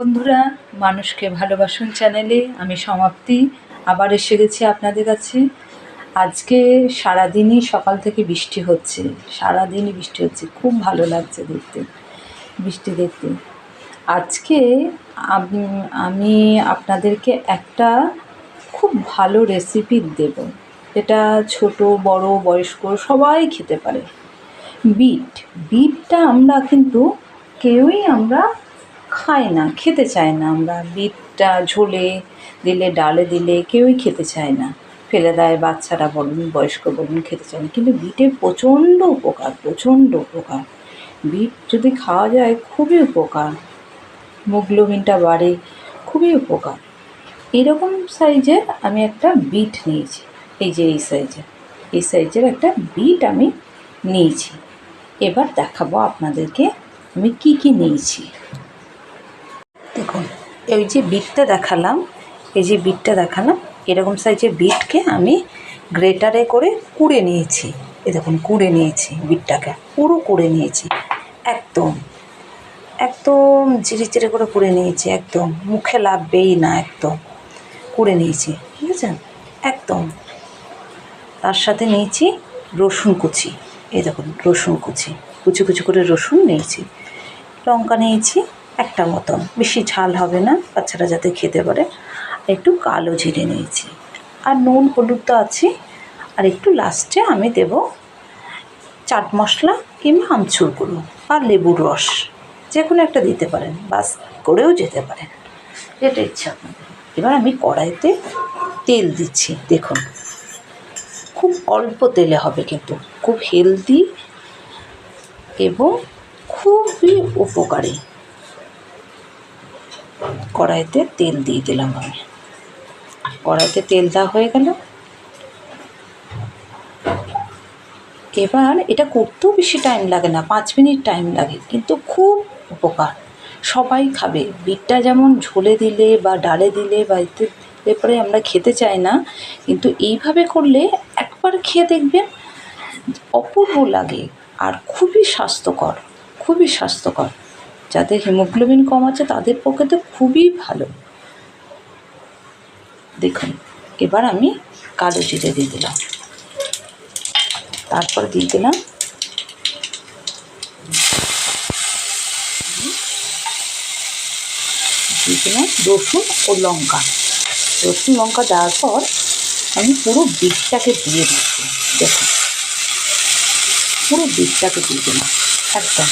বন্ধুরা, মানুষকে ভালোবাসুন চ্যানেলে আমি সমাপ্তি। আবার এসে গেছি আপনাদের কাছে। আজকে সারাদিনই সকাল থেকে বৃষ্টি হচ্ছে। সারাদিনই বৃষ্টি হচ্ছে। খুব ভালো লাগছে দেখতে, বৃষ্টি দেখতে। আজকে আমি আপনাদেরকে একটা খুব ভালো রেসিপি দেব। এটা ছোট, বড়, বয়স্ক, সবাই খেতে পারে। বিট, বিটটা আমরা কিন্তু কেউই আমরা খাই না, খেতে চায় না আমরা। বিটটা ঝোলে দিলে, ডালে দিলে কেউই খেতে চায় না। ফেলে দেয় বাচ্চারা বলুন বয়স্ক বলুন খেতে চায় না। কিন্তু বিটের প্রচণ্ড উপকার প্রচণ্ড উপকার। বিট যদি খাওয়া যায়, খুবই উপকার। হিমোগ্লোবিনটা বাড়ে, খুবই উপকার। এরকম সাইজের আমি একটা বিট নিয়েছি। এই যে, এই সাইজের। এই সাইজের একটা বিট আমি নিয়েছি। এবার দেখাবো আপনাদেরকে আমি কি কি নিয়েছি। এই যে বিটটা দেখালাম, এই যে বিটটা দেখালাম, এরকম সাইজের বিটকে আমি গ্রেটারে করে কুড়ে নিয়েছি। এ দেখুন, কুড়ে নিয়েছি বিটটাকে পুরো কুড়ে নিয়েছি, একদম। একদম চিড়ে চিড়ে করে কুড়ে নিয়েছি, একদম। মুখে লাগবেই না, একদম। কুড়ে নিয়েছি, ঠিক আছে? একদম। তার সাথে নিয়েছি রসুন কুচি, এই দেখুন, রসুন কুচি। কুচি কুচি করে রসুন নিয়েছি। লঙ্কা নিয়েছি একটা মতন। বেশি ঝাল হবে না, বাচ্চারা যাতে খেতে পারে। একটু কালো জিরে নিয়েছি। আর নুন, হলুদ তো আছে। আর একটু লাস্টে আমি দেব চাট মশলা কিংবা আমচুর গুঁড়ো আর লেবুর রস। যে কোনো একটা দিতে পারেন, বাস করেও যেতে পারেন। যেটা ইচ্ছা এবার আমি কড়াইতে তেল দিচ্ছি, দেখুন। খুব অল্প তেলে হবে কিন্তু। খুব হেলদি এবং খুবই উপকারী। কড়াইতে তেল দিয়ে দিলাম আমি। কড়াইতে তেল দেওয়া হয়ে গেল। এবার এটা করতেও বেশি টাইম লাগে না, পাঁচ মিনিট টাইম লাগে, কিন্তু খুব উপকার। সবাই খাবে। বিটটা যেমন ঝোলে দিলে বা ডালে দিলে বা এতে দিলে পরে আমরা খেতে চাই না, কিন্তু এইভাবে করলে একবার খেয়ে দেখবেন অপূর্ব লাগে আর খুবই স্বাস্থ্যকর খুবই স্বাস্থ্যকর। যাদের হিমোগ্লোবিন কম আছে, তাদের পক্ষে তো খুবই ভালো। দেখুন, এবার আমি কালো জিরে দিয়ে দিলাম। তারপর দিয়ে দিলাম দিয়ে দিলাম রসুন ও লঙ্কা। রসুন, লঙ্কা দেওয়ার পর আমি পুরো বিটটাকে দিয়ে দিচ্ছি। দেখুন, পুরো বিটটাকে দিয়ে দিলাম, একদম।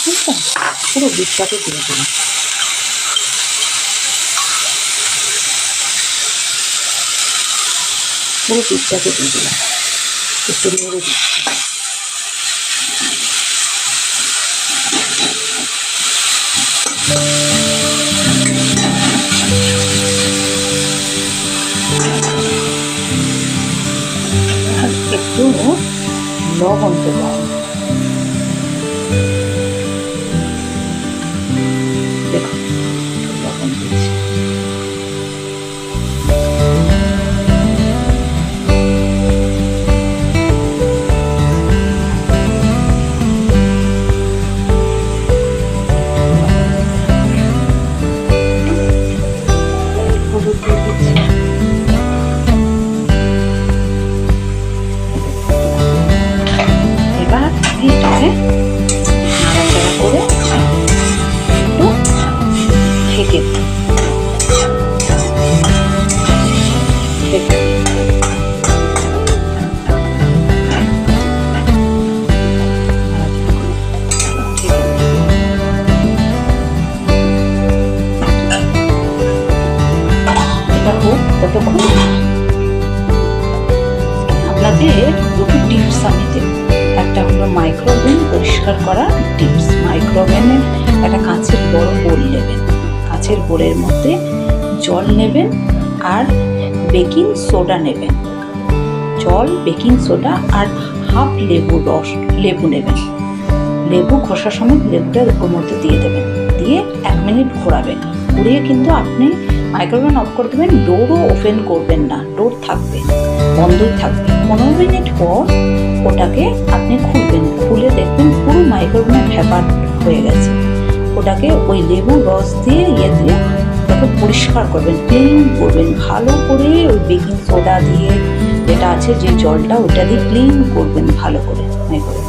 ঠিক আছে পুরো বিটটাকে দিয়ে দিলাম পুরো বিটটাকে দিয়ে দিলাম একটু নেড়ে দিচ্ছি একটু লবণ দেবো পরিষ্কার করা টিপস মাইক্রোওভেনের একটা কাঁচের বড় বোল নেবেন। কাঁচের বোলের মধ্যে জল নেবেন আর বেকিং সোডা নেবেন। জল, বেকিং সোডা আর হাফ লেবু রস, লেবু নেবেন। লেবু খোসা সমেত লেবুটা ওর মধ্যে দিয়ে দেবেন। দিয়ে এক মিনিট ঘোরাবেন। ঘুরিয়ে কিন্তু আপনি মাইক্রোওভেন অফ করে দেবেন ডোরও ওপেন করবেন না ডোর থাকবে, বন্ধই থাকবে। পনেরো মিনিট পর ওটাকে আপনি খুলবেন, খুলে দেখবেন পুরো মাইক্রোওভেনের ভ্যাপার হয়ে গেছে। ওটাকে ওই লেবু রস দিয়ে ইয়ে দিয়ে ওটাকে পরিষ্কার করবেন ক্লিন করবেন, ভালো করে ওই বেকিং সোডা দিয়ে যেটা আছে যে জলটা ওটা দিয়ে ক্লিন করবেন ভালো করে করে দিয়ে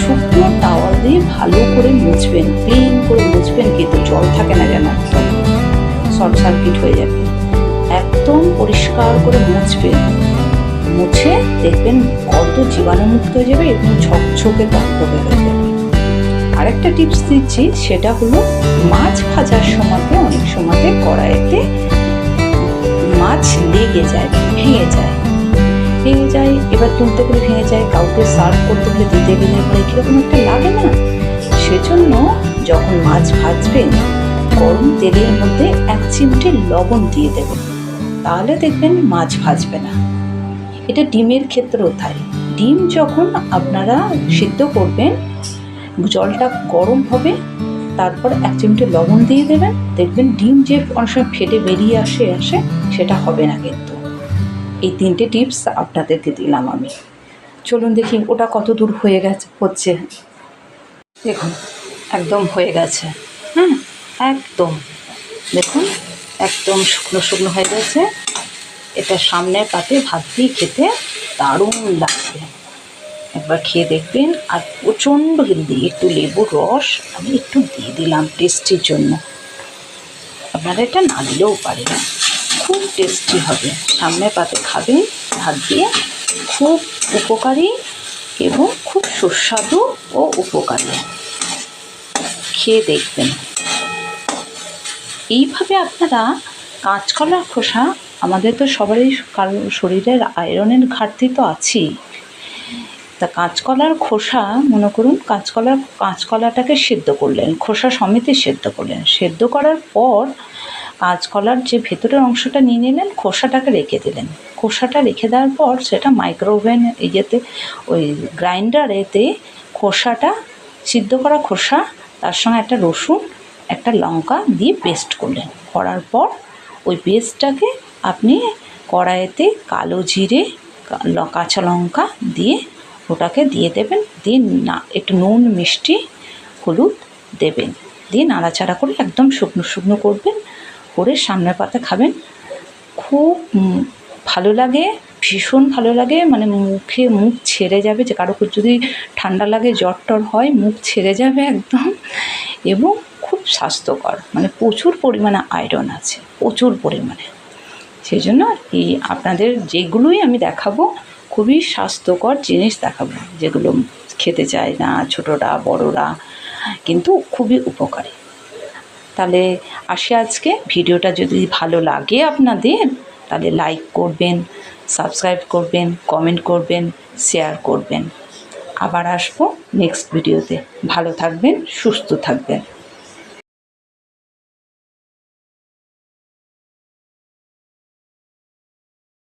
শুকনো টাওয়াল দিয়ে ভালো করে মুছবেন ক্লিন করে মুছবেন, কিন্তু জল থাকে না যেন। শর্ট সার্কিট হয়ে যাবে। একদম পরিষ্কার করে মুছবেন। মুছে দেখবেন কত জীবাণুমুক্ত হয়ে যাবে এবং ঝকঝকে তত্ত্বকে হয়ে যাবে। আরেকটা টিপস দিচ্ছি, সেটা হলো মাছ ভাজার সময়তে, অনেক সময়তে কড়াইতে মাছ লেগে যায়, ভেঙে যায়। ভেঙে যায়, এবার তুলতে গেলে ভেঙে যায়, কাউকে সার্ভ করতে গেলে দিতে গেলে পরে কীরকম একটা লাগে না? সেজন্য যখন মাছ ভাজবেন, গরম তেলের মধ্যে এক চিমটে লবণ দিয়ে দেবেন। তাহলে দেখবেন মাছ ভাজবে না। এটা ডিমের ক্ষেত্রেও তাই। ডিম যখন আপনারা সিদ্ধ করবেন, জলটা গরম হবে, তারপর এক চিমটে লবণ দিয়ে দেবেন। দেখবেন ডিম যে অনেক সময় ফেটে বেরিয়ে আসে আসে, সেটা হবে না কিন্তু। এই তিনটে টিপস আপনাদেরকে দিলাম আমি। চলুন দেখি ওটা কত দূর হয়ে গেছে, হচ্ছে। দেখুন, একদম হয়ে গেছে। হ্যাঁ একদম। দেখুন, একদম শুকনো শুকনো হয়ে গেছে। এটা সামনের পাতে ভাত দিয়ে খেতে দারুণ লাগবে। একবার খেয়ে দেখবেন। আর প্রচণ্ড হেলদি, একটু লেবুর রস আমি একটু দিয়ে দিলাম টেস্টির জন্য। আপনারা এটা না দিলেও পারেন। খুব টেস্টি হবে। সামনের পাতে খাবেন ভাত দিয়ে। খুব উপকারী এবং খুব সুস্বাদু ও উপকারী। খেয়ে দেখবেন। এইভাবে আপনারা কাঁচকলার খোসা, আমাদের তো সবারই শরীরের আয়রনের ঘাটতি তো আছেই। তা কাঁচকলার খোসা, মনে করুন, কাঁচকলার, কাঁচকলাটাকে সেদ্ধ করলেন, খোসা সমেতই সেদ্ধ করলেন। সেদ্ধ করার পর কাঁচকলার যে ভেতরের অংশটা নিয়ে নিলেন, খোসাটাকে রেখে দিলেন। খোসাটা রেখে দেওয়ার পর সেটা মাইক্রোওভেন ইয়েতে, ওই গ্রাইন্ডারেতে খোসাটা, সিদ্ধ করা খোসা, তার সঙ্গে একটা রসুন, একটা লঙ্কা দিয়ে পেস্ট করলেন। করার পর ওই পেস্টটাকে আপনি কড়াইতে কালো জিরে কাঁচা লঙ্কা দিয়ে ওটাকে দিয়ে দেবেন। দিয়ে না, একটু নুন, মিষ্টি, হলুদ দেবেন। দিয়ে নাড়াচাড়া করে একদম শুকনো শুকনো করবেন। করে সামনের পাতে খাবেন। খুব ভালো লাগে, ভীষণ ভালো লাগে। মানে মুখে মুখ ছেড়ে যাবে, যে কারও যদি ঠান্ডা লাগে, জ্বর টর হয়, মুখ ছেড়ে যাবে একদম। এবং খুব স্বাস্থ্যকর মানে প্রচুর পরিমাণে আয়রন আছে, প্রচুর পরিমাণে। সেই জন্য এই আপনাদের যেগুলোই আমি দেখাবো, খুবই স্বাস্থ্যকর জিনিস দেখাবো। যেগুলো খেতে চায় না, ছোটরা, বড়রা, কিন্তু খুবই উপকারী। তাহলে আসি আজকে। ভিডিওটা যদি ভালো লাগে আপনাদের, তাহলে লাইক করবেন সাবস্ক্রাইব করবেন কমেন্ট করবেন শেয়ার করবেন। আবার আসব নেক্সট ভিডিওতে ভালো থাকবেন, সুস্থ থাকবেন।